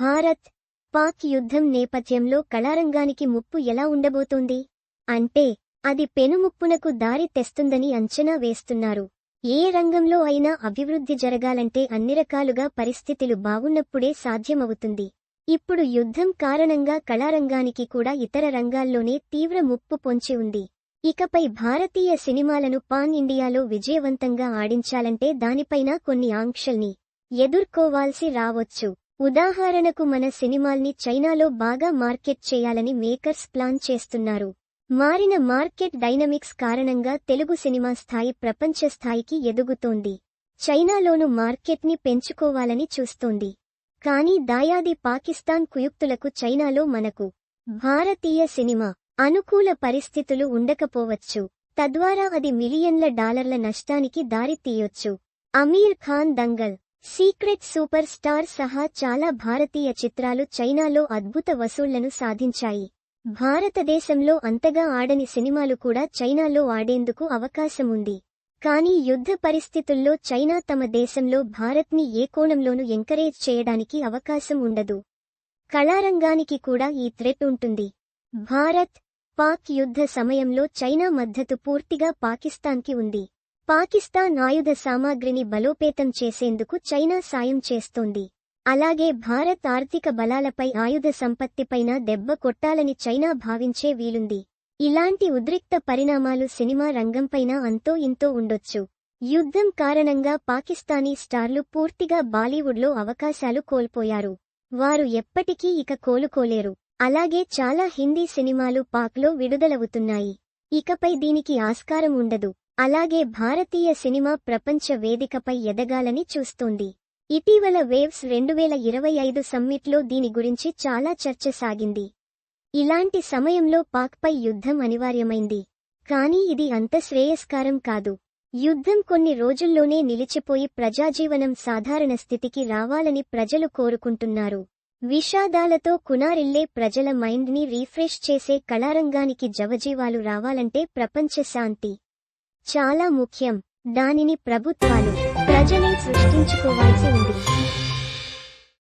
భారత్ పాక్ యుద్ధం నేపథ్యంలో కళారంగానికి ముప్పు ఎలా ఉండబోతోంది? అంటే అది పెనుముప్పునకు దారి తెస్తుందని అంచనా వేస్తున్నారు. ఏ రంగంలో అయినా అభివృద్ధి జరగాలంటే అన్ని రకాలుగా పరిస్థితులు బాగున్నప్పుడే సాధ్యమవుతుంది. ఇప్పుడు యుద్ధం కారణంగా కళారంగానికి కూడా ఇతర రంగాల్లోనే తీవ్ర ముప్పు పొంచి ఉంది. ఇకపై భారతీయ సినిమాలను పాన్ ఇండియాలో విజయవంతంగా ఆడించాలంటే దానిపైన కొన్ని ఆంక్షల్ని ఎదుర్కోవాల్సి రావచ్చు. ఉదాహరణకు మన సినిమాల్ని చైనాలో బాగా మార్కెట్ చేయాలని మేకర్స్ ప్లాన్ చేస్తున్నారు. మారిన మార్కెట్ డైనమిక్స్ కారణంగా తెలుగు సినిమా స్థాయి ప్రపంచ స్థాయికి ఎదుగుతోంది. చైనాలోను మార్కెట్ని పెంచుకోవాలని చూస్తోంది. కానీ దాయాది పాకిస్తాన్ కుయుక్తులకు చైనాలో మనకు భారతీయ సినిమా అనుకూల పరిస్థితులు ఉండకపోవచ్చు. తద్వారా అది మిలియన్ల డాలర్ల నష్టానికి దారి తీయొచ్చు Aamir Khan Dangal secret super star సహా చాలా భారతీయ చిత్రాలు చైనాలో అద్భుత వసూళ్ళను సాధించాయి. భారతదేశంలో అంతగా ఆడని సినిమాలు కూడా చైనాలో ఆడేందుకు అవకాశముంది. కానీ యుద్ధ పరిస్థితుల్లో చైనా తమ దేశంలో భారత్ని ఏ కోణంలోనూ ఎంకరేజ్ చేయడానికి అవకాశం ఉండదు. కళారంగానికి కూడా ఈ థ్రెట్ ఉంటుంది. భారత్ పాక్ యుద్ధ సమయంలో చైనా మద్దతు పూర్తిగా పాకిస్తాన్కి ఉంది. పాకిస్తాన్ ఆయుధ సామాగ్రిని బలోపేతం చేసేందుకు చైనా సాయం చేస్తోంది. అలాగే భారత్ ఆర్థిక బలాలపై ఆయుధ సంపత్తిపైన దెబ్బ కొట్టాలని చైనా భావించే వీలుంది. ఇలాంటి ఉద్రిక్త పరిణామాలు సినిమా రంగంపైన అంతో ఇంతో ఉండొచ్చు. యుద్ధం కారణంగా పాకిస్తానీ స్టార్లు పూర్తిగా బాలీవుడ్లో అవకాశాలు కోల్పోయారు. వారు ఎప్పటికీ ఇక కోలుకోలేరు. అలాగే చాలా హిందీ సినిమాలు పాక్లో విడుదలవుతున్నాయి. ఇకపై దీనికి ఆస్కారం ఉండదు. అలాగే భారతీయ సినిమా ప్రపంచ వేదికపై ఎదగాలని చూస్తోంది. ఇటీవల వేవ్స్ రెండువేల ఇరవై ఐదు సమ్మిట్లో దీని గురించి చాలా చర్చ సాగింది. ఇలాంటి సమయంలో పాక్పై యుద్ధం అనివార్యమైంది. కానీ ఇది అంత శ్రేయస్కారం కాదు. యుద్ధం కొన్ని రోజుల్లోనే నిలిచిపోయి ప్రజాజీవనం సాధారణ స్థితికి రావాలని ప్రజలు కోరుకుంటున్నారు. విషాదాలతో కునారిల్లే ప్రజల మైండ్ని రీఫ్రెష్ చేసే కళారంగానికి జవజీవాలు రావాలంటే ప్రపంచ శాంతి. చాలా ముఖ్యం. దానిని ప్రభుత్వాలు ప్రజలే సృష్టించుకోవాల్సి ఉంది.